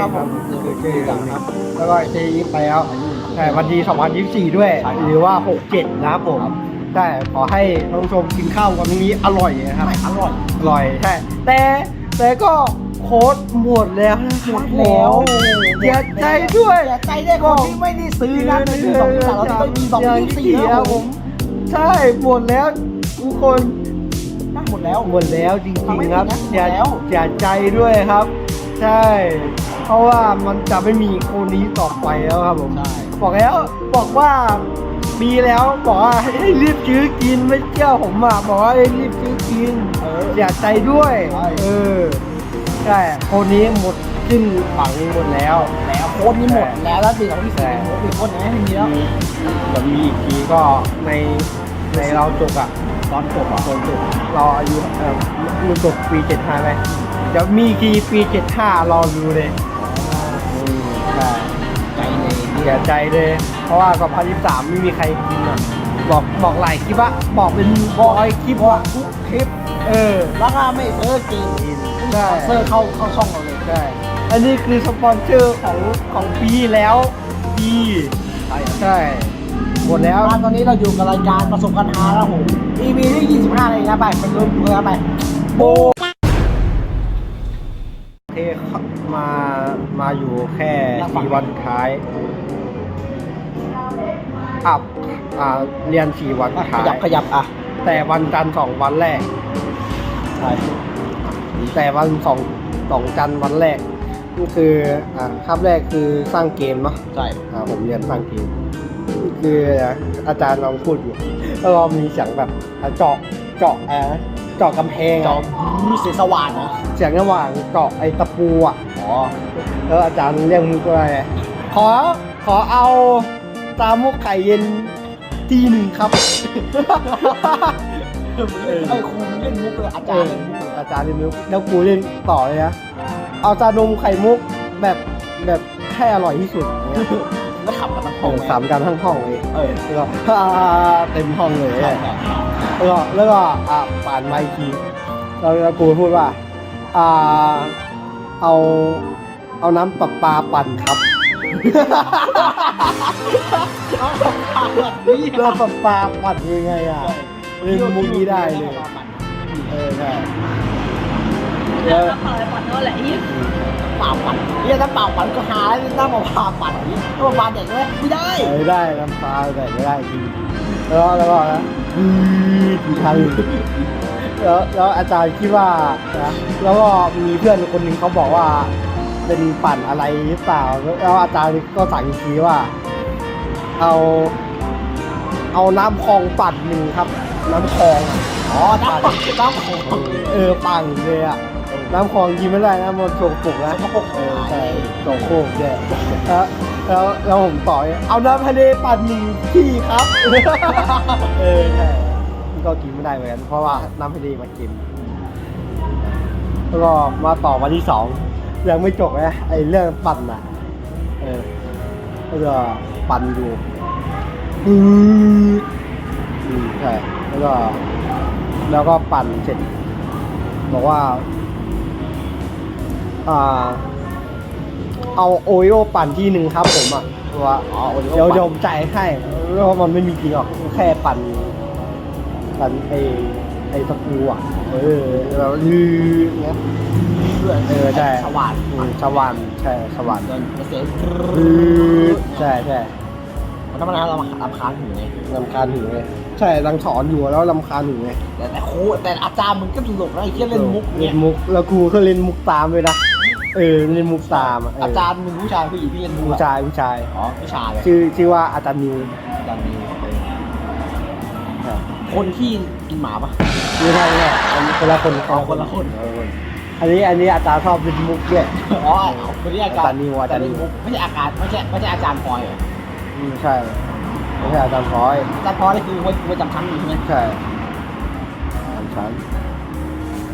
ครับผมคือชื่อดังครับ แล้วก็เชียร์ไปแล้วใช่วันที่2024 ด้วยใช่ครับหรือว่า 67 นะครับผมใช่ขอให้ท่านผู้ชมกินข้าววันนี้อร่อยนะครับ อร่อย อร่อย ใช่ แต่แต่ก็โค้ดหมดแล้วนะหมดแล้วเสียใจด้วยเสียใจได้วยคนที่ไม่ได้ซื้อนะในปีสองพันสามเราต้องมีสองพันยี่สิบสี่คแล้รัวบผผมมใช่หมดแล้วทุกคนหมดแล้วหมดแล้วจริทำไม่งๆครับผิดนะเสียหมดแล้วเสียใจด้วยครับ ใช่ เพราะว่ามันจะไม่มีคนนี้ต่อไปแล้วครับผมใช่บอกแล้วบอกว่ามีแล้วบอกว่าให้รีบซื้อกินไม่เชื่อผมอะบอกว่าให้รีบซื้อกินเออ เสียใจด้วย ใช่ เออใช่คนนี้หมดขึ้นฝังหมดแล้ว แล้วโค้ดนี้หมดแล้วแล้วปีสองพันยี่สิบใช่สี่โค้ดอีกคนไหนไม่มีแล้ว จะมีอีกทีก็ในในเราจบอะ ตอนจบอะตอนจบเราอายุเออเราจบปีเจ็ดห้าไหมเดี๋ยวมีอีกทีปีเจ็ดห้ารอดูเลยอืม ใช่ใจเลยเสียใจเลย เพราะว่ากับพันที่สามไม่มีใครกินอะบอกบอกหลายคลิปอะบอกเป็นบอยคลิปอะทุกคลิป เออแล้วก็ไม่เซอร์กินกินสใช่ปอนเซอร์เข้าเข้าช่องเราเลยใช่อันนี้คือสปอนเซอร์ของของปีแล้วปีใช่ใช่หมดแล้วตอนนี้เราอยู่กับรายการประสบการณ์ฮาแล้วผม EP ที่ 25 เลยนะไปเป็นรุ่นเพื่อไปโบเทมามาอยู่แค่ สี่วันสุดท้ายอับอ่าเรียนสี่วันสุดขท้ายยับขยับอะแต่วันจันทร์สองวันแรก ใช่แต่วันสองสองจันทร์วันแรกก็คืออ่าคาบแรกคือสร้างเกมเนาะใช่อ่าผมเรียนสร้างเกมคืออาจารย์ลองพูดอยู่แล้วเรามีเสียงแบบอะเจาะเจาะแอร์เจาะกำแพงจออะ มเสียงสว่านนะเสียงระหว่างเจาะไอ้ตะปูอะ อ๋อ แล้วอาจารย์เรียกมุกอะไรขอขอเอาตามุกไข่เย็นทีหนึ่งครับไอ้ครูเล่นมุกเลยอาจารย์เล่นมุกเลยอาจารย์เรียนมุกแล้วกูเล่นต่อเลยนะเอาจานมไข่มุกแบบแบบแค่อร่อยที่สุดอย่างเงี้ยแล้วขับกันทั้งขห้อองงไหมสามกันทั้งห้องเลยเออแล้วก็เต็มห้องเลยใช่ใช่แล้วก็แล้วก็อ่าป่านไมค์ทีแล้วแล้วกูพูดว่าอ่าเอา เอาน้ำประปาปั่นครับเอาผ่านแบบนี้เรื่องประปาปั่นยังไงอะเล่นมุกนี้ได้เลยเออใช่แล้แล้ววก็เปิดปัดโน่นแหละยี่เปล่าปั่นเนี่ยถ้าเปล่าปั่นก็หาแล้วน้ำมาผ่าปั่นน้ำมาผ่าเด็กเลยไม่ได้ไม่ได้น้ำตาแต่ไม่ได้จริงแล้วก็แล้วก็นะอือกี่ครั้งแล้วแล้วอาจารย์คิดว่านะแล้วก็มีเพื่อนคนหนึ่งเขาบอกว่า เป็นปั่นอะไรหรือเปล่าแล้วอาจารย์ก็สั่งอีกทีว่า เอา เอาน้ำคลองปั่นหนึ่งครับ น้ำคลองอะอ๋อน้ำปั่นน้ำของเออปั่นเลยอะน้ำคลองกินไม่ได้นะมันโฉกปุกนะสกปรกเออใช่โฉกโคกเนี่ยแล้วแล้วแล้วผมต่อยเอาน้ำทะเลปั่นหนึ่งที่ครับ เออใช่มันก็กินไม่ได้เหมือนกันเพราะว่าน้ำทะเลมากินแล้วก็มาต่อวันที่สอง ยังไม่จบนะไอ้เรื่องปั่นอะ เออแล้วก็ปั่นอยู่อืออืมใช่แล้วก็แล้วก็ปั่นเสร็จ บอกว่า อ่า เอาโอริโอปั่นที่หนึ่งครับผมอะว่าอ๋อโอริโอเดี๋ยวปั่นเดี๋ยวผมจ่ายให้แล้วามันไม่มีจริงหรอกแค่ปั่นปั่นไอไอตะปูอะเออแล้วลือเงี้ย เพื่อนเออใช่สว่านอืมสวรรค์ใช่สวรรค์เดินเสียงลือใช่ใช่มันธรรมดาเราลำคาญหูไงลำคาญหูไงใช่รังสอนอยู่แล้วลำคาญหูไงแต่แต่ครูแต่อาจารย์มึงก็ตลกนะไอ้เหี้ยเล่นมุกเล่เนี่ยนมุกแล้วกูก็เล่นมุกตามเลยนะเออเล่นมุกตามะเอาจารย์มึงผู้ชายผู้หญิงที่เล่นมุกผู้อะชายผู้ชาย อ๋อผู้ชายเลยชื่อชื่อว่าอาจารย์นิวอาจารย์นิวคนที่กินหมาปะ ไม่ใช่ไม่ใช่อันนี้คนละคนอ๋อคนละคนอัน นี้อันนี้อาจารย์ชอบเล่นมุกด้วย อ๋อคนที่อาจารย์อาจารย์นิวอาจารย์นิวมุกไม่ใช่อาการไม่ใช่ไม่ใช่อาจารย์พลอยเหรออืมใช่ไม่ใช่อาจารย์พลอยอาจารย์พลอยนี่คือไว้ไว้จำชั้นอยู่ใช่ไหมใช่อาจารย์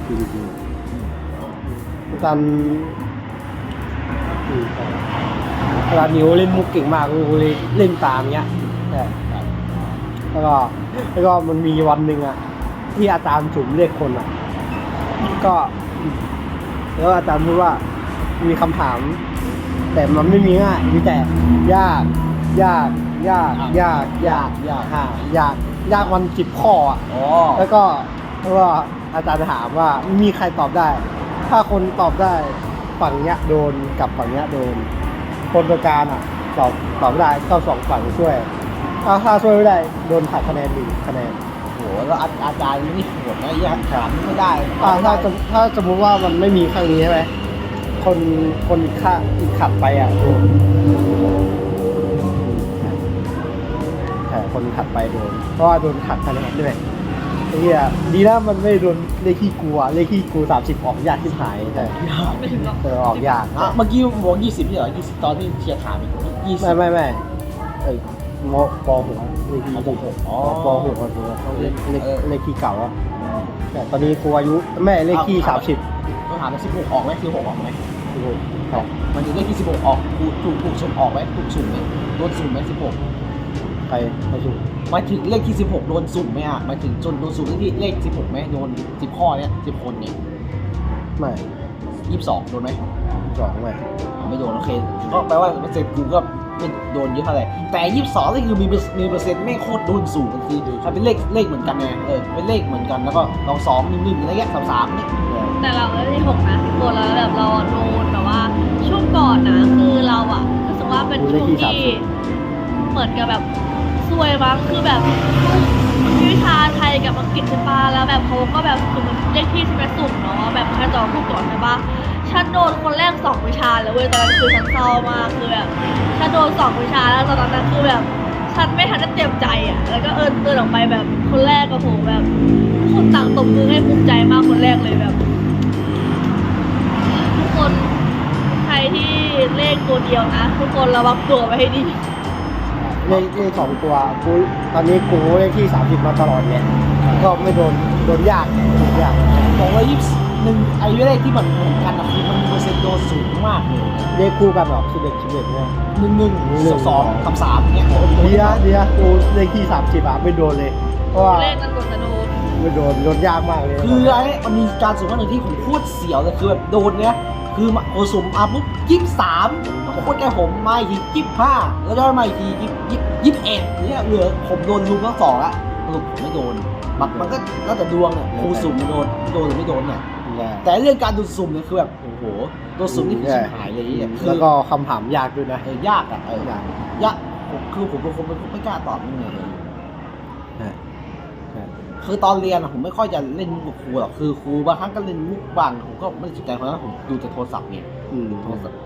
จริงจริงๆอาจารย์อืมใช่อาจารย์นิวเล่นมุกเก่งมากกูเลยเล่นตามเงี้ยใช่แล้วก็แล้วก็มันมีวันหนึ่งอะที่อาจารย์จุ๋มเรียกคนอะก็ แล้วอาจารย์พูดว่ามีคำถาม แต่มันไม่มีง่ายมีแต่ยากยากยากยากยากยากอะยากยากมันสิบข้ออะอ๋อแล้วก็ว่าอาจารย์ถามว่ามีใครตอบได้ ถ้าคนตอบได้ฝั่งเนี้ยโดนกับฝั่งเนี้ยโดน คนตัวการอะตอบตอบไม่ได้ก็สองฝั่งช่วยถ้าถ้าช่วยไม่ได้โดนหักคะแนนหนึ่งคะแนนโห แล้วอาอาจารย์นี่โหดนะยากถามไม่ได้อ่าถ้าจะถ้าสมมติว่ามันไม่มีข้างนี้ใช่ไหมคนคนอีกข้างอีกขับไปอะโดนใช่คนขับไปโดนเพราะว่าโดนหักคะแนนด้วยไอ้เหี้ยดีนะมันไม่โดนเลขขี้กลัวเลขขี้กูสามสิบออกยากที่หายแต่ยากไม่ถึงหรอกเออออกยากอะเมื่อกี้บอกยี่สิบนี่เหรอยี่สิบตอนที่เชียร์ถามอีกยี่สิบไม่ไม่ไม่เอ้ย มปหกเลขที่อ๋อปหกอ๋อปหกเขาเลขเลขเออเลขที่เก่าอะแต่ตอนนี้กูอายุแม่เลขที่เอาสามสิบต้องถามว่าสิบหกออกไหมสิบหกออกไหมครับมันจะเลขที่สิบหกออกถูกถูกถูกสุ่มออกไหมถูกสุ่มไหมโดนสุ่มไหมสิบหกใครใครถูกหมายถึงเลขที่สิบหกโดนสุ่มไหมอะหมายถึงจนโดนสุ่มเลขที่เลขสิบหกไหมโดนสิบข้อเนี้ยสิบคนเนี่ยไม่ยี่สิบสองโดนไหมสองไม่ไม่โดนโอเคก็แปลว่าเปอร์เซ็นต์กูก็ ไม่โดนเยอะเท่าไหร่แต่ยี่สิบสองนี่คือมีเปอร์มีเปอร์เซ็นต์ไม่โคตรโดนสูงคือมันเป็นเลขเลขเหมือนกันไงเออเป็นเลขเหมือนกันแล้วก็ลองสองหนึ่งหนึ่งอะไรเงี้ยสามสามเนี่ยแต่เราไม่ได้หกนะทุกคนแล้วแบบเราอะโดนแบบว่าช่วงก่อนนะคือเราอะรู้สึกว่าเป็นช่วงที่เหมือนกับแบบซวยบ้างคือแบบมีวิชาไทยกับอังกฤษใช่ปะแล้วแบบเขาก็แบบคือมันเลขที่ใช่ไหมสุ่มเนาะแบบใครตอบถูกก่อนใช่ปะ ฉันโดนคนแรกสองวิชาเลยเว้ยตอนนั้นคือฉันเศร้ามากคือแบบฉันโดนสองวิชาแล้วตอนนั้นคือแบบฉันไม่ทันจะเตรียมใจอะแล้วก็เอินเดินออกไปแบบคนแรกกับผมแบบทุกคนต่างตบมือให้ภูมิใจมากคนแรกเลยแบบ ทุกคนใครที่เลขตัวเดียวนะ ทุกคนระวังตัวไว้ให้ดีเลขเลขสองตัวกูตอนนี้กูเลขที่สามสิบมาตลอดเนี่ยก็ไม่โดนโดนยากโดนยากบอกว่ายี่สิบ หนึ่งไอ้เลขที่มันเหมือนกันอะคือมันมีเปอร์เซ็นต์โดนสูงมากเลยเลขคู่กันหรอกสิบเอ็ดสิบเอ็ดเนี่ย หนึ่งหนึ่งสองสองสามสามเนี่ยดีนะดีนะกูเลขที่สามสิบอะไม่โดนเลยเพราะว่าเลขนั้นโดนจะโดนไม่โดนโดนยากมากเลยคือไอ้มันมีการสูงมากหนึ่งที่ผมพูดเสียวเลยคือแบบโดนเนี่ยคือมาโอสุ่มอะปุ๊บยี่สิบสามโคตรแกผมมาอีกทียี่สิบห้าแล้วได้มาอีกทียี่สิบยี่สิบเอ็ดเนี่ยเหลือผมโดนลุมทั้งสองละสรุปผมไม่โดนมันมันก็แล้วแต่ดวงเนี่ยครูสุ่มโดนโดนหรือไม่โดนเนี่ย แย่แต่เรื่องการดูสุ่มเนี่ยคือแบบโอ้โหตัวสุ่มนี่คือชิบหายเลยเนี่ยคือแล้วก็คำถามยากด้วยนะเออยากอะเออยากยากผมคือผมเป็นคนไม่กล้าตอบนี่ไงใช่ใช่คือตอนเรียนอะผมไม่ค่อยจะเล่นมุกกับครูหรอกคือครูบางครั้งก็เล่นมุกบางผมก็ไม่ได้สนใจเพราะว่าผมดูแต่โทรศัพท์ไงอืมโทรศัพท์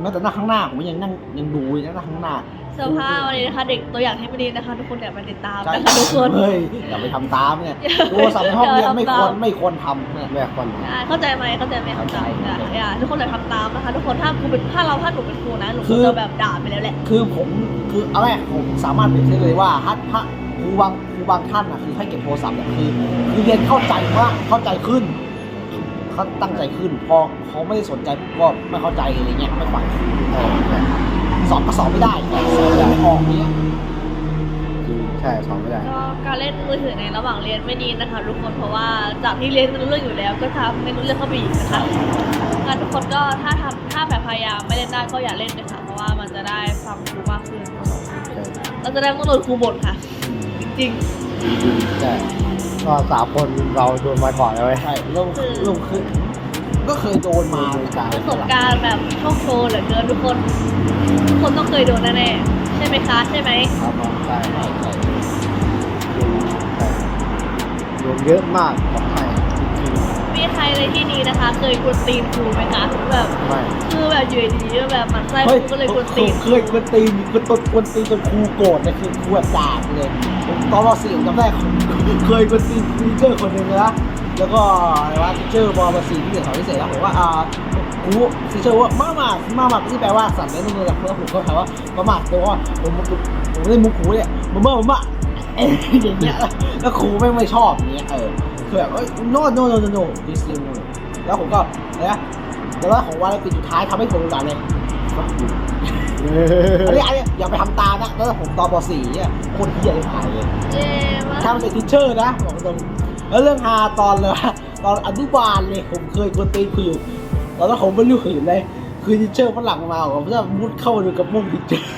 แม้แต่หน้าข้างหน้าผมยังนั่งยังดูเลยนะหน้าข้างหน้า เสื้อผ้าวันนี้นะคะ เด็กตัวอย่างที่ไม่ดีนะคะ ทุกคนอย่าไปติดตามใช่นะคะทุกคนเฮ้ยอย่าไปทำตามเนี่ยโทรศัพท์ในห้องเรียนไม่ควรไม่ควรทำเนี่ยแม่คนอ่าเข้าใจไหมเข้าใจไหมเข้าใจเข้าใจอะอย่าทุกคนอย่าทำตามนะคะ ทุกคนถ้าครูเป็นถ้าเราถ้าหนูเป็นครูนะหนูคืก็อจะแบบด่าไปแล้วแหละ คือผมคือเอาแรกผมสามารถเปรียบเทียบเลยว่าฮัทพระครูบางครูบางท่านอะคือให้เก็บโทรศัพท์เนี่ยคือคือเรียนเข้าใจมากเข้าใจขึ้นเขาตั้งใจขึ้นพอเขาไม่ได้สนใจก็ไม่เข้าใจอะไรเงี้ยไม่ฝังใช่ใช่ สอบก็สอบไม่ได้สอบไม่ออกเนี้ยจริงใช่สองไม่ได้ ก็การเล่นมือถือในระหว่างเรียนไม่ดีนะคะทุกคนเพราะว่าจากที่เรียนรู้เรื่องอยู่แล้ว ก็ทำไม่รู้เรื่องเข้าไปอีกนะคะงั้นทุกคนก็ถ้าทำถ้าแบบพยายามไม่เล่นได้ก็อย่าเล่นเลยค่ะเพราะว่ามันจะได้ฟังครูมากขึ้นใช่เราจะได้ไม่ต้องโดนครูบ่นค่ะ จริงใช่ก็สามคนเราโดนมาก่อนแล้วเว้ยใช่เริ่มเริ่มขึ้นก็เคยโดนมาๆประสบการณ์แบบโชคโชนเหลือเกินทุกคนทุก คนต้องเคยโดนแน่ๆใช่ไหมคะใช่ไหมครับผมใช่ใช่ใช่โดนเยอะมากบอกให้จริงมีใครในที่นี้นะคะ เคยกวนตีนครูไหมคะแบบๆไม่คือแบบอยู่ดีๆก็แบบหมันไส้ครูก็เลยกวนตีนเคยกวนตีนกวนตนกวนตีนจนครูโกรธเนี่ยคือครูแบบด่าเลยผมตอนรอสี่จำได้เคยกวนตีนทีเชอร์คนหนึ่งนะแล้วก็อะไรวะทีเชอร์มมาสี่ที่เรียนสอนพิเศษแล้วผมว่าอ่า ครูทีเชอร์ว่ามามามามาที่แปลว่าสั่นเล่นนู่นนี่และเพื่อผมก็แปลว่ามามาแปลว่าผมผมเล่นมุกคูเนี่ยมามามาเอ้ยอย่างเงี้ยแล้วครูไม่ไม่ชอบอย่างเงี้ยเออคือแบบเอ้ย no no no no no this is no แล้วผมก็นะแล้วว่าของวันปิดสุดท้ายทำให้ผมรู้จักเลยอันนี้อันนี้อย่าไปทำตานะแล้วผมตอนป .4 เนี่ยคนเฮียเลยหายเลยเย้มากถ้ามันเป็นทิชเชอร์นะบอกตรงแล้วเรื่องฮาตอนเลยตอนอนุบาลเลยผมเคยกวนตีนคุยอยู่ ตอนนั้นผมไม่รู้ขืนเลยคือทิเชอร์ฝรั่งมาผมจะมุดเข้าดูกับมุ้งทิเชอร์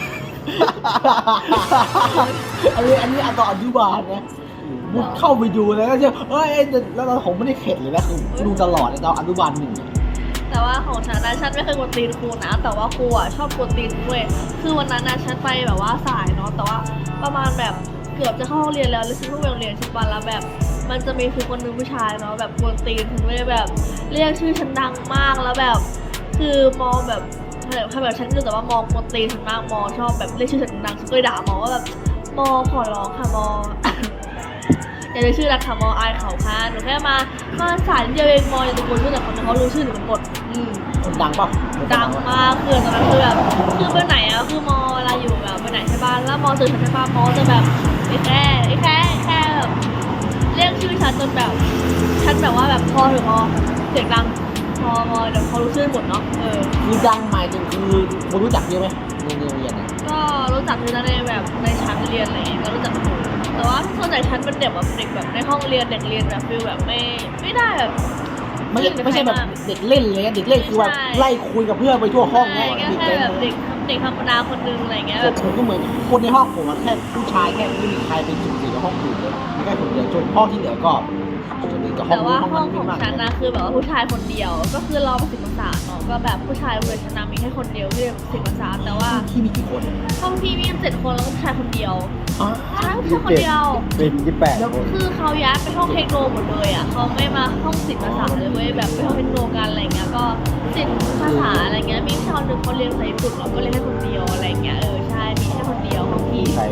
อันนี้อันนี้อันต่อนอนุบาลนะมุดเข้าไปดูแล้วก็เชื่อเอ้ยแล้วเราผมไม่ได้เข็ดเลยนะคือดูตลอดในตอนอนุบาลหนึ่งแต่ว่าของฉันนะฉันไม่เคยกวนตีนครูนะ แต่ว่าครูอะชอบกวนตีนเว้ยคือวันนั้นนะฉันไปแบบว่าสายเนาะแต่ว่าประมาณแบบเกือบจะเข้าห้องเรียนแล้วแล้วฉันเพิ่งไปโรงเรียนใช่ปะแล้วแบบ มันจะมีคือคนหนึงผู้ชายเนาะแบบกวนตีนฉันไม่ได้แบบ เรียกชื่อฉันดังมากแล้วแบบ คือมองแบบแบบถ้าแบบฉันรู้แต่ว่ามองกวนตีนฉันมากมองชอบแบบเรียกชื่อฉันดังฉันก็เลยด่ามองว่าแบบมอขอร้องค่ะมออย่าเรียกชื่อนะคะมออายเขาค่ะหนูแค่มามาสายเดียวเองมออย่าตะโกนชื่อแต่คนนึงเขารู้ชื่อหนูกันหมดอืมมันดังป่ะดังมากคือตอนนั้นคือแบบคือไปไหนอะคือมอเวลาอยู่แบบไปไหนใช่ป่ะแล้วมอเจอฉันใช่ป่ะมอจะแบบไอ้แค่ไอ้แค่แค่แบบเรียก ชื่อฉันจนแบบฉันแบบว่าแบบพอถึงมอเสียงดังมอมอเดี๋ยวเขารู้ชื่อหมดเนาะเออ คือดังหมายถึงคือคนรู้จักเยอะไหมในโรงเรียนอะก็รู้จักคือในแบบในชั้นเรียนอะไรอย่างเงี้ยก็รู้จักหมดแต่ว่าส่วนใหญ่ชั้นเป็นเด็กแบบเด็กแบบในห้องเรียนเด็กเรียนแบบฟิลแบบไม่ไม่ได้แบบ ไม่ใช่ไม่ใช่แบบเด็กเล่นเลยนะเด็กเล่นคือแบบใช่ ไล่คุยกับเพื่อนไปทั่วห้องใช่เนี่ยก็เด็กแค่เล่นแบบเลเด็ยกเด็กธรรมดาคนนึงอะไรอย่างเงี้ยแต่แบบ ผมก็เหมือนคนในห้องผมอะแค่ผู้ชายแค่ไม่มีใครเป็นจุดสี่ใน ห้องอื่นเลยมีแค่ผมเดียวจนห้องที่เหลือก็ส่วนหนึ่งกับห้อแต่งว่านู้นห้ห้อองงนั้นขไม่องมากฉันนะคือแบบว่าผู้ชายคนเดียว ก็คือเราประสิทธิ์ภาษาเนาะก็แบบผู้ชายเลยชนะมีแค่คนเดียวที่ประสิทธิ์ภาษาแต่ว่าที่มีกี่คนห้องพี่มีกันเจ็ดคนแล้วก็ผู้ชายคนเดียวอ๋อใช่ผู้ชายคนเดียวเป็นยี่แปดคนคือเขาย้ายไปห้องเทคโนหมดเลยอะเขาไม่มาห้องศิลปภาษาเลยเว้ยแบบไปห้องเทคโนกันอะไรเงี้ยก็ศิลปภาษาอะไรเงี้ยมีชาวหนึ่งเขาเรียนภาษาญี่ปุ่นเราก็เรียนแค่คนเดียวอะไรเงี้ยเออใช่มีแค่คนเดียวห้องพี่ใคร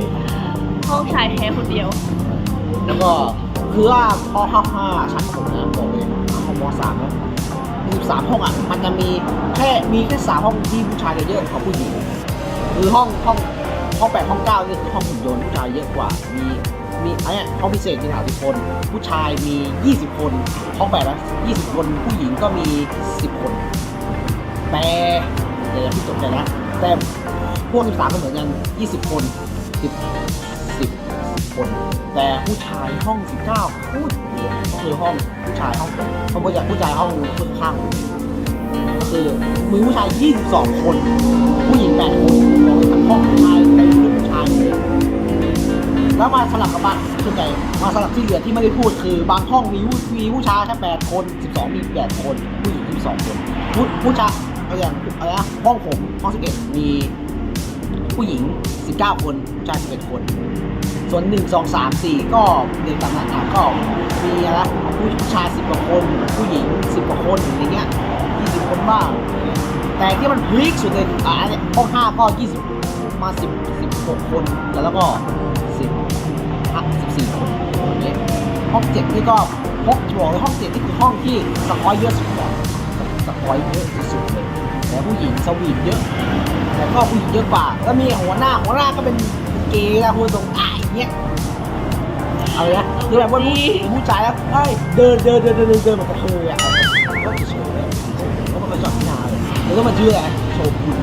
ห้องชายแท้คนเดียว แล้วก็คือว่าพอห้าห้าชั้นผมนะบอกเลยห้องมสามนะมีสามห้องอะ มันจะมีแค่มีแค่สามห้องที่ผู้ชายจะเยอะกว่าผู้หญิงคือห้องห้องห้องแปดห้องเก้าเนี่คือห้องหุ่นยนต์ผู้ชายเยอะกว่า มีมีไอ้เนี่ยห้องพิเศษมีสามสิบคน ผู้ชายมียี่สิบคน ห้องแปดนะยี่สิบคน ผู้หญิงก็มีสิบคน แต่เดี๋ยวพี่จบเลยนะ แต่พวกสิบสามก็เหมือนกันยี่สิบคนสิบ แต่ผู้ชายห้องสิบเก้าพูดเดียวคือห้องผู้ชายห้องเพราะว่าจากผู้ชายห้องคนข้างคือมีผู้ชายยี่สิบสองคน ผู้หญิงแปดคนบอกทั้งห้องผู้ชายเต็มด้วยผู้ชายแล้วมาสลับกับบางส่วนใหญ่มาสลับที่เหลือที่ไม่ได้พูดคือบางห้องมีผู้มีผู้ชายแค่แปดคนสิบสองมีแปดคน ผู้หญิงสิบสองคนผู้ผู้ชายเอาอย่างอะไรนะห้องผมห้องสิบเอ็ดมีผู้หญิงสิบเก้าคน ผู้ชายสิบเอ็ดคน ส่วนหนึ่งสองสามสี่ก็เด็กตามนั้นอะก็มีอะไรผู้ชายสิบกว่าคน ผู้หญิงสิบกว่าคนอย่างเงี้ยยี่สิบคนบ้าง แต่ที่มันพีคสุดเลยอ่าเนี่ยห้องห้าก็ยี่สิบมาสิบสิบหกคน แล้วก็สิบห้าสิบสี่คนอย่างเงี้ยห้องเจ็ดนี่ก็ห้องบอกเลยห้องเจ็ดนี่คือห้องที่สกอยเยอะสุดก่อนสกอยเยอะที่สุดเลยแต่ผู้หญิงสวีทเยอะแต่ก็ผู้หญิงเยอะกว่า แล้วมีหัวหน้าหัวหน้าก็เป็นเกย์นะพูดตรงอะ เงี้ยเอาเลยนะคือแบบว่าผู้ผู้ชายแล้วเฮ้ยเดินเดินเดินเดินเดินเดินเหมือนกระเทยอะก็เฉยๆเลยแล้วมันก็จอดที่นาเลยแล้วก็มาชื่ออะไรโชว์คุณ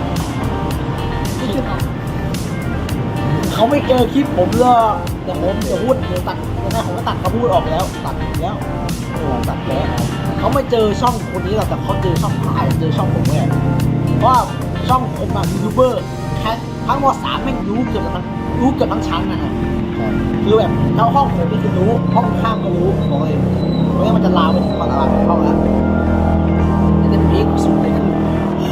เขาไม่เจอคลิปผมหรอกแต่ผมจะพูดเดี๋ยวตัดเดี๋ยวนะผมก็ตัดเขาพูดออกไปแล้ว ตัดแล้วเออตัดแล้วเขาไม่เจอช่องคนนี้หรอกแต่เขาเจอช่องถ่ายเจอช่องผมแหละเพราะว่าช่องผมอะยูทูบเบอร์แค่ ทั้งมสามแม่งรู้เกือบทั้งรู้เกือบทั้งชั้นนะฮะคือแบบแล้วห้องผมนี่คือรู้ห้องข้างก็รู้บอกเลยเพราะงั้นมันจะลามไปถึงห้องอะไรห้องแล้วแต่จะพีคสุดเลยคือ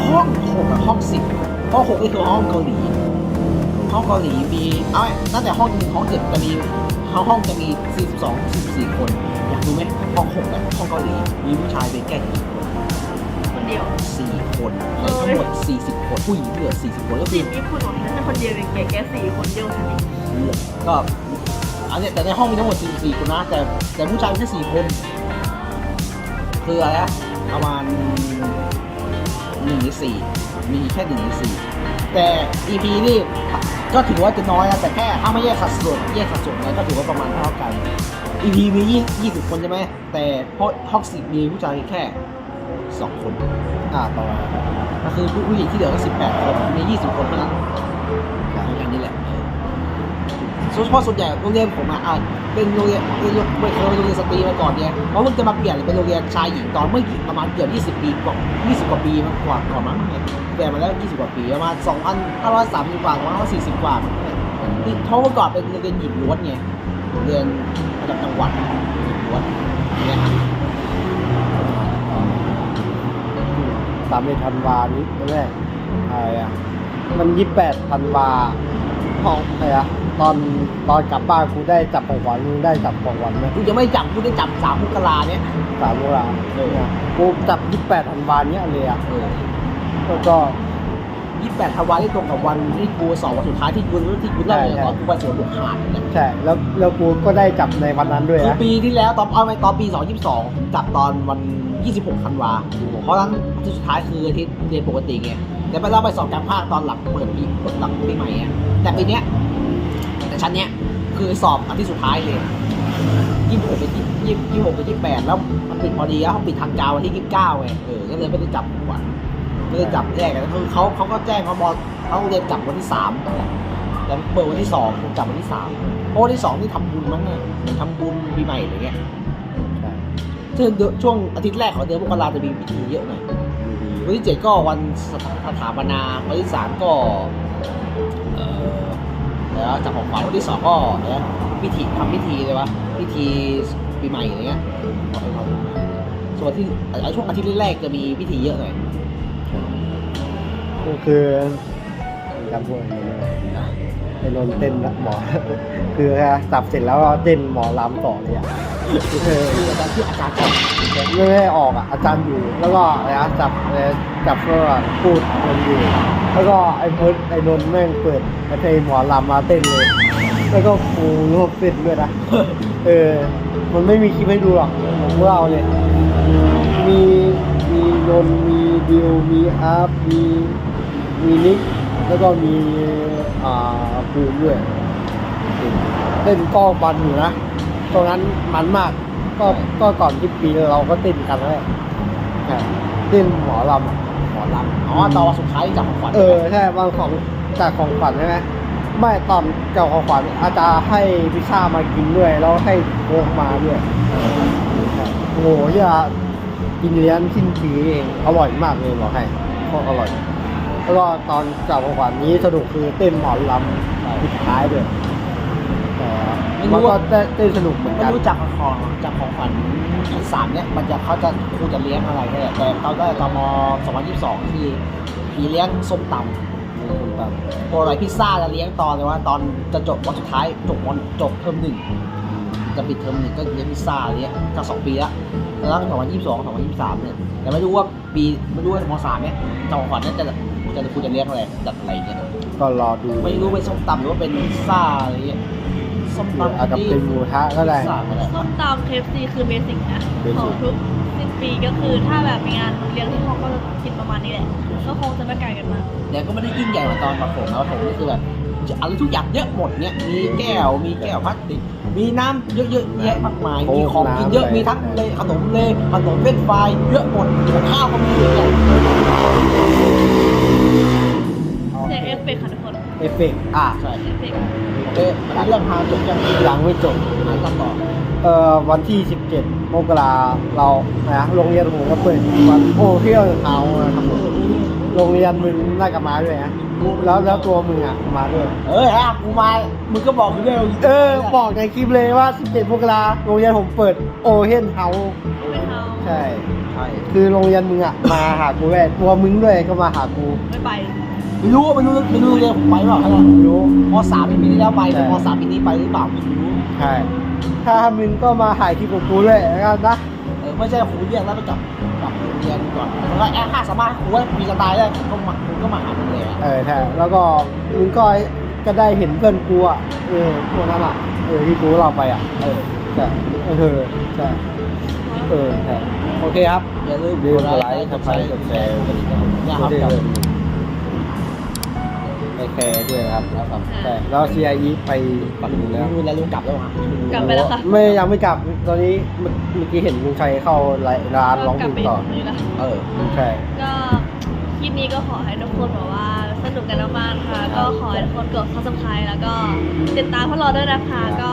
ห้องหกกับห้องสิบห้องหกนี่คือห้องเกาหลีห้องเกาหลีมีเอาไว้ตั้งแต่ห้องหนึ่งห้องเจ็ดจะมีห้องห้องจะมี 42 44 คน อยากรู้ไหมห้องหกอะห้องเกาหลีมีผู้ชายเป็นแค่กี่คนคน เดียวสี่คนในทั้งหมดสี่สิบคนผู้หญิงเหลือสี่สิบคนก็คืสิอบญี่ปุ่นของฉันแค่คนเดียวเองแกแค่สี่คนเดียวฉันเองก็อันเนี้ยแต่ในห้องมีทั้งหมดสี่สี่คนนะ แต่แต่ผู้ชายมีแค่สี่คน คืออะไรนะประมาณหนึ่งในสี่มีแค่หนึ่งในสี่แต่ EP นี่ก็ถือว่าจะน้อยนะ แต่แค่ถ้าไม่แยกสัดส่วนแยกสัดส่วนอะไรก็ถือว่าประมาณเท่ากัน EP มียี่ยี่สิบคนใช่ไหมแต่ห้องสิบมีผู้ชายแค่ สองคน อ่าประมาณนั้นก็คือผู้ผู้หญิงที่เหลือก็สิบแปดคน มียี่สิบคนเท่านั้นอย่างนี้แหละเฉพาะส่วนใหญ่โรงเรียนผมอะอะเป็นโรงเรียนเป็นโรงเคยเป็นโรงเรียนสตรีมาก่อนเนี่ยเพราะเพิ่งจะมาเปลี่ยนเป็นโรงเรียนชายหญิงตอนเมื่อกี่ประมาณเกือบ20 ปีกว่า20 กว่าปีมากกว่าก่อนมั้งเนี่ยเปลี่ยนมาแล้ว 20 กว่าปีประมาณ2,530กว่า2,540กว่ามั้งเนี่ยที่เพราะเมื่อก่อนเป็นโรงเรียนหญิงล้วนไงโรงเรียนระดับจังหวัดหญิงล้วนเนี่ย สามเอ็ดธันวานี้แรกอะไรอะมันยี่แปดธันวาห้องอะไรอะตอนตอนกลับบ้านกูได้จับของขวัญมึงได้จับของขวัญไหมกูยังไม่จับกูได้จับสามมกราเนี่ยสามเวลาเนี่ยกูจับยี่แปดธันวาเนี้ยเลยอะเออแล้วก็28ธันวาที่ตรงกับวันที่กูสอบวันสุดท้ายที่กูที่กูเล่าเนี่ยใช่ตอนกูไปสวนลูกหาดเนี่ยใช่แล้วแล้วกูก็ได้จับในวันนั้นด้วยคือนะปีที่แล้วตอนเอาไปตอนปี2022จับตอนวัน 26ธันวาเพราะฉะนั้นที่สุดท้ายคืออาทิตย์เรียนปกติไงแต่ไปเราไปสอบกลางภาคตอนหลังเปิดปีหลังปีใหม่อะแต่ปีเนี้ยแต่ชั้นเนี้ยคือสอบอาทิตย์สุดท้ายเลย26เป็น20 26เป็น28แล้วมันปิดพอดีแล้วเขาปิดทางการวันที่29ไงเออก็เลยไม่ได้จับก่อนไม่ได้จับแยกกันคือเขาเขาก็แจ้งเขาบอกเขาเรียนจับวันที่3แล้วเปิดวันที่2ผมจับวันที่3เพราะวันที่2ที่ทำบุญมั้งเนี่ยทำบุญปีใหม่อะไรเงี้ยใช่ ซึ่งเดือนช่วงอาทิตย์แรกของเดือนมกราจะมีพิธีเยอะหน่อยวันที่เจ็ดก็วันสถาปนาวันที่สามก็เอ่อแล้วจากของขวัญวันที่สองก็แล้วพิธีทำพิธีเลยวะพิธีปีใหม่อะไรเงี้ยส่วนที่ไอ้ช่วงอาทิตย์แรกจะมีพิธีเยอะหน่อยก็คือจำพวกนี้ไอ้นนเต้นหมอ คือจับเสร็จแล้วก็เต้นหมอลำต่อเลยอะออคืออาจารย์ที่อาจารย์ก่อนไม่ได้ออกอะอาจารย์อยู่ แล้วก็อะไรนะจับอะไรนะจับก็พูดคนอยู่ แล้วก็ไอ้เพิร์ดไอ้นนท์แม่งเปิดไอ้เพลงหมอลำมาเต้นเลย แล้วก็ฟูรวบเต้นด้วยนะเออ มันไม่มีคลิปให้ดูหรอกผมเล่าเลยมีมีนนท์มีดิวมีอาร์มีมีนิก แล้วก็มีอ่าภูมิด้วยเต้นก็บันอยู่นะตรงนั้นมันมาก ก็ก็ก่อนที่ปีเราก็เต้นกันแล้วแหละใช่เต้นหมอลำหมอลำอ๋อตอนวันสุดท้ายจากของขวัญเออใช่บางของจากของขวัญใช่ไหมไม่ตอนเก่าของขวัญอาจารย์ให้พิซซ่ามากินด้วยแล้วให้โค้กมาด้วยใช่โอ้โหอย่ากินเลี้ยงสิ้นปีเองอร่อยมากเลยบอกให้โคตรอร่อย แล้วก็ตอนเก่าของขวัญนี้สนุกคือเต้นหมอนลำปิดท้ายด้วยแต่มันก็เต้นสนุกเหมือนไม่กัน รู้จักของจากของขวัญสามเนี่ยมันจะเขาจะครูจะเลี้ยงอะไรก็ได้แต่ตอนได้ตอนม2022 ที่ผีเลี้ยงส้มตำโปรไลพิซซ่าจะเลี้ยงตอนเลยว่าตอนจะจบวันสุดท้ายจบวันจบเทอมหนึ่งจะปิดเทอมหนึ่งก็เลี้ยงพิซซ่าเลี้ยงจะสองปีละแล้วสองพันยี่สิบสองสองพันยี่สิบสามเนี่ยแต่ไม่รู้ว่าปีไม่รู้ว่ามสามเนี่ยจองขวัญเนี่ยจะ จะคุณจะเลี้ยงอะไรจัดอะไรเนี่ยก็รอดูไม่รู้เป็นส้มตำหรือว่าเป็นพิซซ่าอะไรเงี้ยส้มตำอาจจะเป็นหมูทะก็ได้พิซซ่าก็ได้ส้มตำเคฟซีคือเบสิกนะ Basic ของทุกสิ้นปีก็คือถ้าแบบมีงานเลี้ยงที่ห้องก็จะกินประมาณนี้แหละก็คงจะไม่ไกลกันมากแต่ก็ไม่ได้ยิ่งใหญ่เหมือนตอนประถมนะประถมนี่คือแบบอะไรทุกอย่างเยอะหมดเนี่ยมีแก้วมีแก้วพลาสติก มีน้ำเยอะๆแยะมากมาย มีของกินเยอะ มีทั้งเลยขนมเลยขนมเฟรนช์ฟรายเยอะหมดข้าวก็มีเยอะแยะเสียงเอฟเฟกต์ค่ะทุกคนเอฟเฟกต์อ่าใช่เอฟเฟกต์โอเคมันเรื่องพาจบยังยังไม่จบอ่านต่อเอ่อวันที่ 17มกราเรานะโรงเรียนผมก็เปิดวันโอเที่ยวเฮานะครับผมโรงเรียนมึงน่าจะมาด้วยนะ แล้วแล้วตัวมึงอะมาด้วยเอออะกูมา มึงก็บอกกูด้วยเออ บอกในคลิปเลยว่า 17มกราโรงเรียนผมเปิดโอเฮนเฮาไม่เท้าใช่ใช่ คือโรงเรียนมึงอะ มาหากูด้วยตัวมึงด้วยก็มาหากูไม่ไปไม่รู้ไม่รู้ไม่รู้เรียนผมไปเปล่าครับรู้มสามปีที่แล้วไปใช่มสามปีนี้ไปหรือเปล่าไม่รู้ใช่ถ้ามึงก็มาถ่ายคลิปกับกูด้วยแล้วกันนะเออไม่ใช่ครูเรียกแล้วไปกลับกลับโรง เรียนก่อนแล้วก็แอบห้าสามารถครูว่ามีสไตล์ได้ก็มาครูก็มาหาผมเลยอะเออใช่แล้วก็มึงก็ก็ได้เห็นเพื่อนกูอะเออพวกนั้นอะเออที่กูเราไปอะเออใช่เออใช่เออใช่โอเคครับอย่าลืมลืมกดไลค์กดไลค์กดแชร์เนี่ยครับด้วยกับ ไปแคร์ด้วยนะครับแล้วครับใช่แล้วซีไอไปปัดดูแล้วรู้แล้วรู้กลับแล้วฮะกลับไปแล้วค่ะ ไม่ยังไม่กลับตอนนี้เมื่อเมื่อกี้เห็นลุงชัยเข้าร้านร้องเพลงต่อกลับไปยู่ตรงนี้ละเออลุงชัยก็คลิปนี้ก็ขอให้ทุกคนแบบว่าสสนุกกันมากๆค่ะ ก็ขอให้ทุกคนกด subscribe แล้วก็ติดตามพวกเราด้วยนะคะ ก็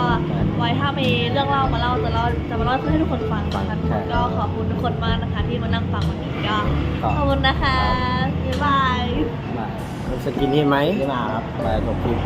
ไว้ถ้ามีเรื่องเล่ามาเล่าจะเล่าจะมาเล่าให้ทุกคนฟังนะคะทุกคนก็ขอบคุณทุกคนมากนะคะ ที่มานั่งฟังวันนี้ก็ขอบคุณนะคะบ๊ายบายมา สกินนี่ไหมไม่มาครับไปจบคลิป